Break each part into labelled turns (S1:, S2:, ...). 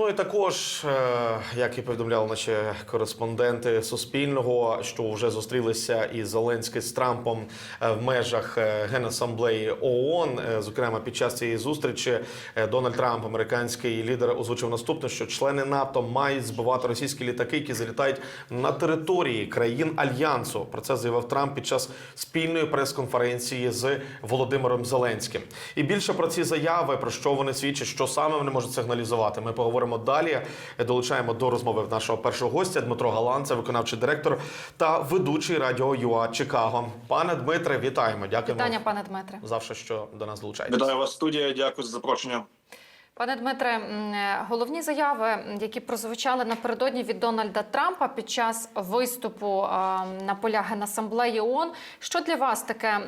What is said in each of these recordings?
S1: Ну і також, е, як і повідомляли наші кореспонденти Суспільного, що вже зустрілися із Зеленським з Трампом е, в межах е, Генасамблеї ООН. Зокрема, під час цієї зустрічі Дональд Трамп, американський лідер, озвучив наступне, що члени НАТО мають збивати російські літаки, які залітають на території країн альянсу. Про це заявив Трамп під час спільної прес-конференції з Володимиром Зеленським. І більше про ці заяви, про що вони свідчать, що саме вони можуть сигналізувати. Ми поговоримо далі. Долучаємо до розмови нашого першого гостя Дмитро Галан, це виконавчий директор та ведучий радіо ЮА Чикаго. Пане Дмитре, вітаємо. Дякуємо
S2: Вітання, пане Дмитре.
S1: завжди, що до нас долучаєтесь.
S3: Вітаю вас, студія. Дякую за запрошення.
S2: Пане Дмитре, головні заяви, які прозвучали напередодні від Дональда Трампа під час виступу на полях Генасамблеї ООН. Що для вас таке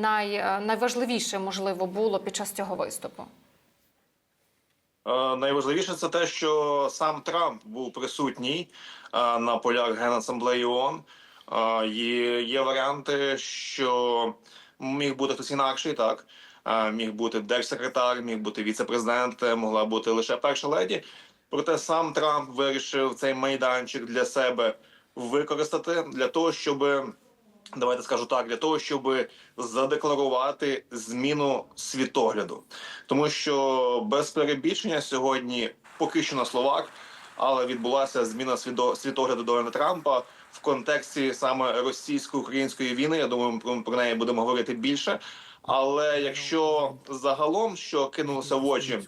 S2: най, найважливіше можливо було під час цього виступу?
S3: Е, Найважливіше це те, що сам Трамп був присутній е, на полях Генасамблеї ООН. Е, Є, є варіанти, що міг бути хтось інакший, так міг бути держсекретар, міг бути віце-президент, могла бути лише перша леді. Проте сам Трамп вирішив цей майданчик для себе використати для того, щоб давайте скажу так, для того, щоб задекларувати зміну світогляду, тому що без перебільшення сьогодні поки що на словах, але відбулася зміна світогляду Дональда Трампа в контексті саме російсько-української війни. Я думаю, про неї будемо говорити більше. Але якщо загалом що кинулося в очі,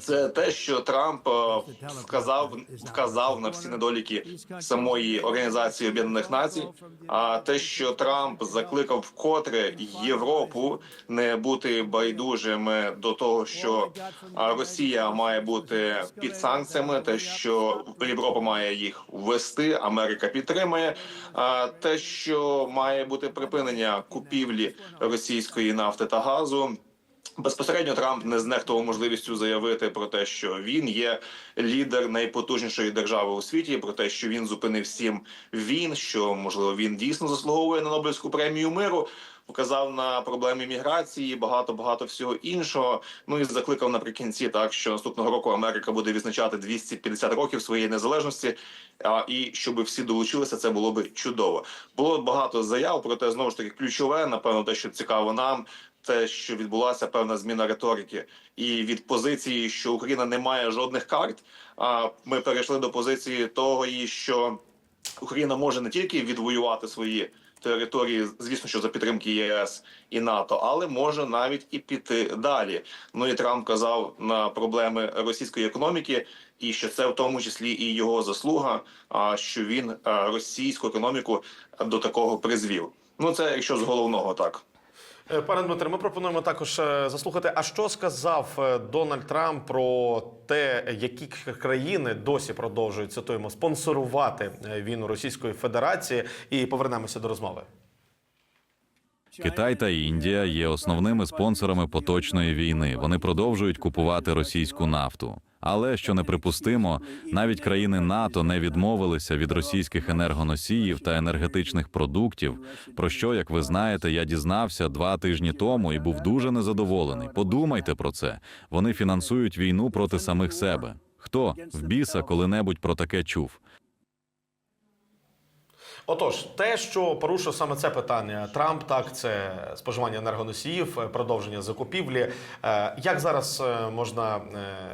S3: це те, що Трамп е, вказав вказав на всі недоліки самої організації Об'єднаних Націй. А те, що Трамп закликав вкотре Європу не бути байдужими до того, що Росія має бути під санкціями, те, що Європа має їх ввести, Америка підтримує. А те, що має бути припинення купівлі російської нафти та газу. Безпосередньо Трамп не знехтував можливістю заявити про те, що він є лідер найпотужнішої держави у світі, про те, що він зупинив сім він, що можливо він дійсно заслуговує на Нобелівську премію миру. Вказав на проблеми міграції, багато багато всього іншого. Ну і закликав наприкінці, так що наступного року Америка буде відзначати 250 років своєї незалежності. А і щоб всі долучилися, це було би чудово. Було багато заяв, проте знову ж таки ключове, напевно, те, що цікаво нам. Те, що відбулася певна зміна риторики, і від позиції, що Україна не має жодних карт. А ми перейшли до позиції того, що Україна може не тільки відвоювати свої території, звісно, що за підтримки ЄС і НАТО, але може навіть і піти далі. Ну і Трамп казав на проблеми російської економіки, і що це в тому числі і його заслуга, а що він е, російську економіку до такого призвів. Ну це якщо з головного так.
S1: Е, Пане Дмитре, ми пропонуємо також е, заслухати. А що сказав е, Дональд Трамп про те, які країни досі продовжують цитуємо спонсорувати війну Російської Федерації, і повернемося до розмови.
S4: Китай та Індія є основними спонсорами поточної війни. Вони продовжують купувати російську нафту. Але що неприпустимо, навіть країни НАТО не відмовилися від російських енергоносіїв та енергетичних продуктів. Про що, як ви знаєте, я дізнався два тижні тому і був дуже незадоволений. Подумайте про це. Вони фінансують війну проти самих себе. Хто в біса коли-небудь про таке чув?
S1: Отож, те, що порушив саме це питання, Трамп так це споживання енергоносіїв, е, продовження закупівлі. Е, Як зараз е, можна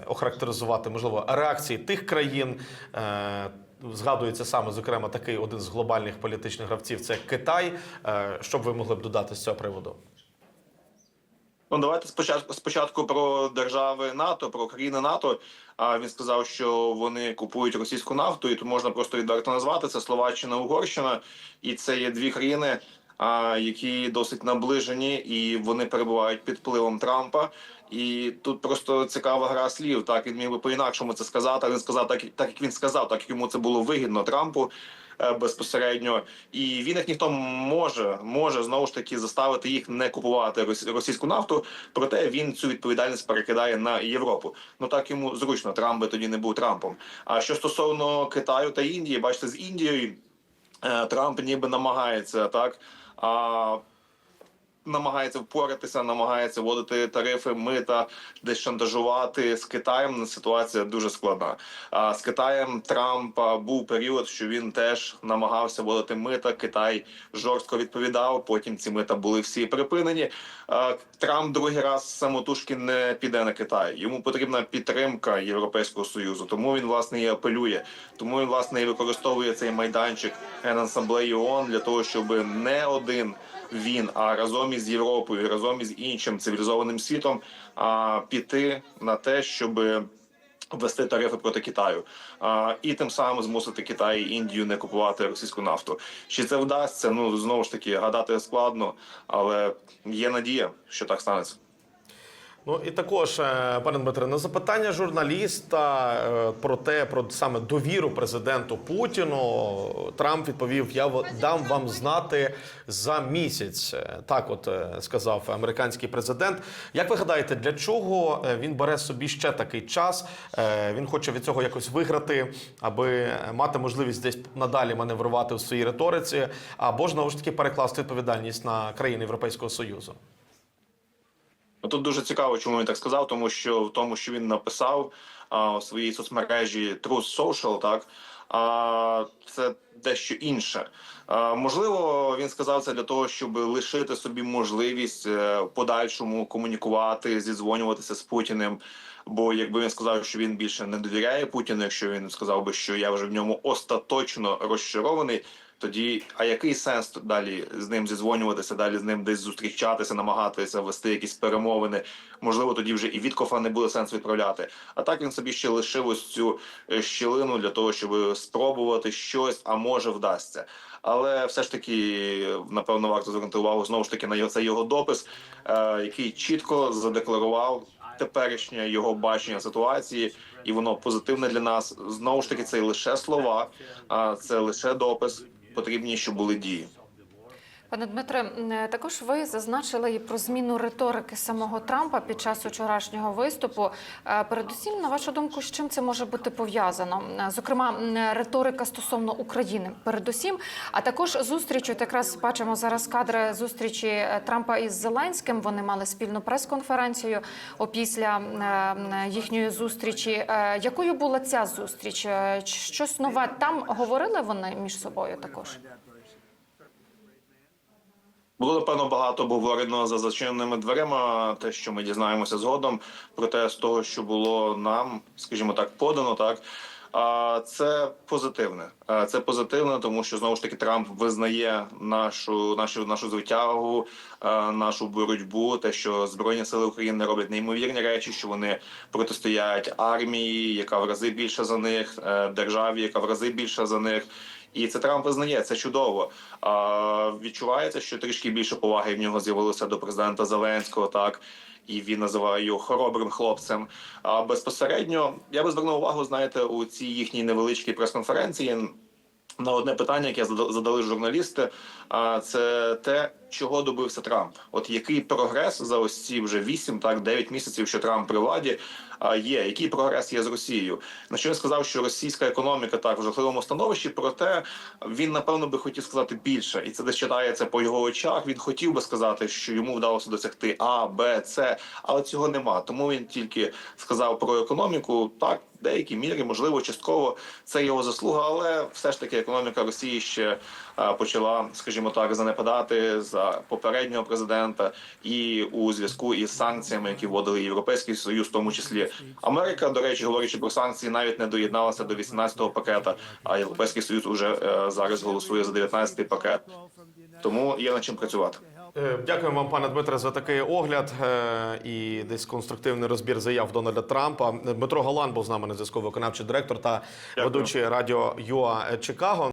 S1: охарактеризувати можливо реакції тих країн? Згадується саме зокрема такий один з глобальних політичних гравців це Китай. Що б ви могли б додати з цього приводу?
S3: Ну, давайте спочатку спочатку про держави НАТО, про країни НАТО. А він сказав, що вони купують російську нафту, і тут можна просто відверто назвати це Словаччина, Угорщина, і це є дві країни, які досить наближені, і вони перебувають під впливом Трампа. І тут просто цікава гра слів. Так він міг би по-інакшому це сказати. Він сказав так, так як він сказав, так як йому це було вигідно Трампу безпосередньо. І він як ніхто може, може знову ж таки заставити їх не купувати рос- російську нафту. Проте він цю відповідальність перекидає на Європу. Ну так йому зручно. Трамп би тоді не був Трампом. А що стосовно Китаю та Індії, бачите, з Індією е, Трамп ніби намагається так. А намагається впоратися, намагається вводити тарифи, мита, десь шантажувати з Китаєм. Ситуація дуже складна. А з Китаєм Трампа був період, що він теж намагався вводити мита. Китай жорстко відповідав. Потім ці мита були всі припинені. Трамп другий раз самотужки не піде на Китай. Йому потрібна підтримка Європейського союзу. Тому він власне і апелює. Тому він власне і використовує цей майданчик Генасамблеї ООН для того, щоб не один він, а разом із Європою, разом із іншим цивілізованим світом, а піти на те, щоб ввести тарифи проти Китаю, а, і тим самим змусити Китай і Індію не купувати російську нафту. Чи це вдасться? Ну знову ж таки гадати складно, але є надія, що так станеться.
S1: Ну і також, е, пане Дмитре, на запитання журналіста е, про те, про саме довіру президенту Путіну, Трамп відповів: Я дам вам знати за місяць. Е, Так, от сказав американський президент. Як ви гадаєте, для чого він бере собі ще такий час? Він хоче від цього якось виграти, аби мати можливість десь надалі маневрувати в своїй риториці, або ж знову ж таки перекласти відповідальність на країни Європейського союзу.
S3: Тут дуже цікаво, чому він так сказав, тому що в тому, що він написав а, у своїй соцмережі Truth Social, так а, це дещо інше. А, можливо, він сказав це для того, щоб лишити собі можливість е, в подальшому комунікувати, зідзвонюватися з Путіним. Бо якби він сказав, що він більше не довіряє Путіну, якщо він сказав би, що я вже в ньому остаточно розчарований. Тоді, а який сенс далі з ним зізвонюватися, далі з ним десь зустрічатися, намагатися вести якісь перемовини? Можливо, тоді вже і Віткофа не буде сенсу відправляти. А так він собі ще лишив ось цю е, щілину для того, щоб спробувати щось, а може вдасться. Але все ж таки, напевно, варто звернути увагу знову ж таки на його це його допис, е, який чітко задекларував теперішнє його бачення ситуації, і воно позитивне для нас. Знову ж таки, це лише слова, а це лише допис. Потрібні, щоб були дії.
S2: Пане Дмитре, е, також ви зазначили і про зміну риторики самого Трампа під час вчорашнього виступу. Е, Передусім, на вашу думку, з чим це може бути пов'язано? Е, Зокрема, риторика стосовно України, передусім, а також зустріч. От якраз бачимо зараз кадри зустрічі Трампа із Зеленським. Вони мали спільну прес-конференцію опісля їхньої зустрічі. Якою була ця зустріч? Щось нове там говорили вони між собою також?
S3: Було напевно багато обговорено за зачиненими дверима. Те, що ми дізнаємося згодом, проте з того, що було нам, скажімо так, подано, так. А це позитивне. Це позитивне, тому що знову ж таки Трамп визнає нашу нашу нашу звитягу, нашу боротьбу. Те, що збройні сили України роблять неймовірні речі, що вони протистоять армії, яка в рази більша за них, е, державі, яка в рази більша за них. І це Трамп визнає, це чудово. А відчувається, що трішки більше поваги в нього з'явилося до президента Зеленського, так і він називає його хоробрим хлопцем. А безпосередньо я би звернув увагу, знаєте, у цій їхній невеличкій прес-конференції на одне питання, яке зада- задали журналісти. А це те, чого добився Трамп. От який прогрес за ось ці вже 8, так 9 місяців, що Трамп при владі а, є. Який прогрес є з Росією? На що він сказав, що російська економіка так в жахливому становищі, проте він напевно би хотів сказати більше, і це десь читається по його очах. Він хотів би сказати, що йому вдалося досягти А, Б, С, але цього нема. Тому він тільки сказав про економіку. Так, в деякій мірі, можливо, частково це його заслуга, але все ж таки економіка Росії ще почала, скажімо так, занепадати за попереднього президента і у зв'язку із санкціями, які вводили Європейський Союз, в тому числі Америка, до речі, говорячи про санкції, навіть не доєдналася до 18-го пакета. А Європейський Союз уже е, зараз голосує за 19-й пакет. Тому є над чим працювати.
S1: Е, Дякую вам, пане Дмитре, за такий огляд е, і десь конструктивний розбір заяв Дональда Трампа. Дмитро Галан був з нами на зв'язку, виконавчий директор та
S3: Дякую.
S1: ведучий радіо ЮА Чикаго.